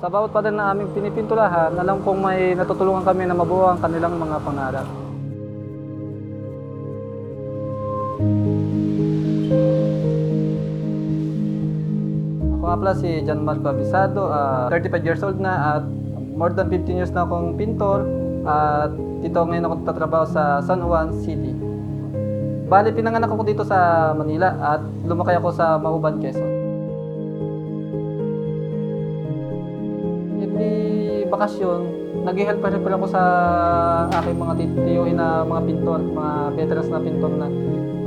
Sa bawat pader na aming pinipinturahan, alam kong may natutulungan kami na mabuo ang kanilang mga pangarap. Ako nga pala si John Marco Abisado, ah, 35 years old na at more than 15 years na akong pintor at dito ngayon ako tatrabaho sa San Juan City. Bali, pinanganak ako dito sa Manila at lumakay ako sa Mauban, Quezon. Bakasyon, nag-help rin pala ako sa aking mga titiyuhin na mga pintor, mga veterans na pintor na.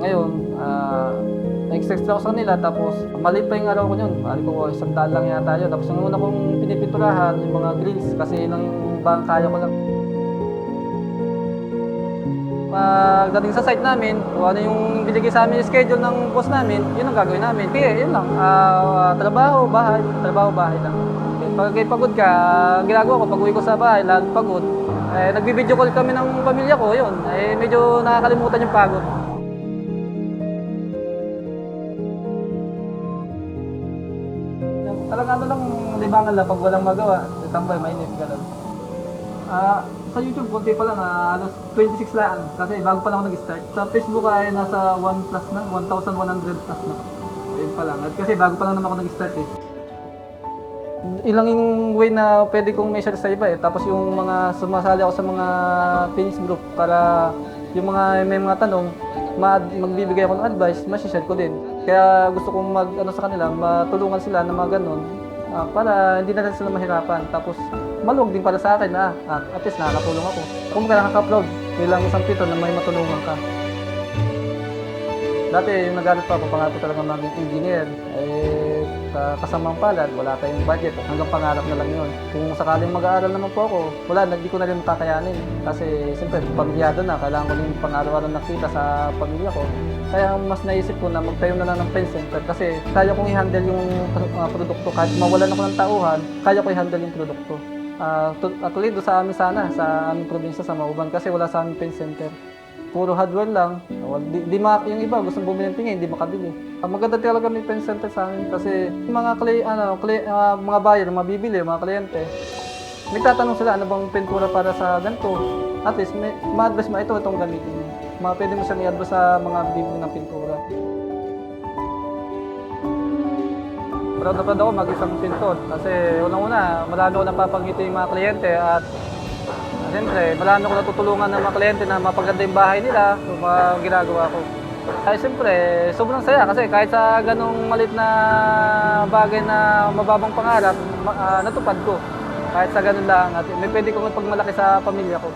Ngayon, ah, nag-extra ako sa kanila tapos maliit pa yung araw ko yun. Mali ko isang daan lang yata yun. Tapos yung una kong pinipinturahan, yung mga grills kasi yun lang yung bang kaya ko lang. Pagdating sa site namin, kung ano yung binigay sa amin yung schedule ng boss namin, yun ang gagawin namin. Kaya yun lang, ah, trabaho, bahay, trabaho, bahay lang. Pag pagod ka, ginagawa ko, pag uwi ko sa bahay, lalo pagod, eh, nagbibideo call kami ng pamilya ko, yun. Eh, medyo nakakalimutan yung pagod. Talaga ano lang, libangan lang pag walang magawa, tambay, mainit, gano'n. Ah, sa YouTube, konti pa lang, ah, halos 26 lang. Kasi bago pa lang ako nag-start. Sa Facebook ay nasa 1 plus na, 1,100 plus na. Ayun pa lang. At kasi bago pa lang naman ako nag-start eh. Ilang yung way na pwede kong measure sa iba eh. Tapos yung mga sumasali ako sa mga finish group para yung mga may mga tanong, ma magbibigay ako ng advice, masishare ko din. Kaya gusto kong mag ano sa kanila, matulungan sila na mga ganun ah, para hindi na rin sila mahirapan. Tapos maluwag din para sa akin na ah, at least nakakatulong ako. Kung ka nakaka-upload bilang isang pito na may matulungan ka. Dati yung nag-aral pa ako, pangarap ko talaga maging engineer. Eh, sa kasamang palad, wala tayong budget. Hanggang pangarap na lang yun. Kung sakaling mag-aaral naman po ako, wala, hindi ko na rin makakayanin. Kasi, siyempre, pamilyado na. Kailangan ko din pang-araw-araw nakita sa pamilya ko. Kaya mas naisip ko na magtayo na lang ng pen center kasi kaya kong i-handle yung uh, produkto. Kahit mawalan ako ng tauhan, kaya ko i-handle yung produkto. Uh, actually, doon sa amin sana, sa aming probinsya, sa Mauban, kasi wala sa aming pen center puro hardware lang. Well, di, di ma, yung iba gusto bumili ng tingin, hindi makabili. Ang maganda talaga may pen center sa amin kasi yung mga klay, ano, klay, ah, mga buyer, mga bibili, mga kliyente, nagtatanong sila ano bang pintura para sa ganito. At least may ma-advise mo ito itong gamitin. mo. Mga pwede mo siyang i-advise sa mga bibili ng pintura. Proud na proud ako mag-isang pintor kasi unang-una, marami ako napapangiti yung mga kliyente at Siyempre, marami ko natutulungan ng mga kliyente na mapaganda yung bahay nila, yung mga ginagawa ko. Ay, siyempre, sobrang saya kasi kahit sa ganong malit na bagay na mababang pangarap, ma- ah, natupad ko. Kahit sa ganun lang, at may pwede kong pagmalaki sa pamilya ko.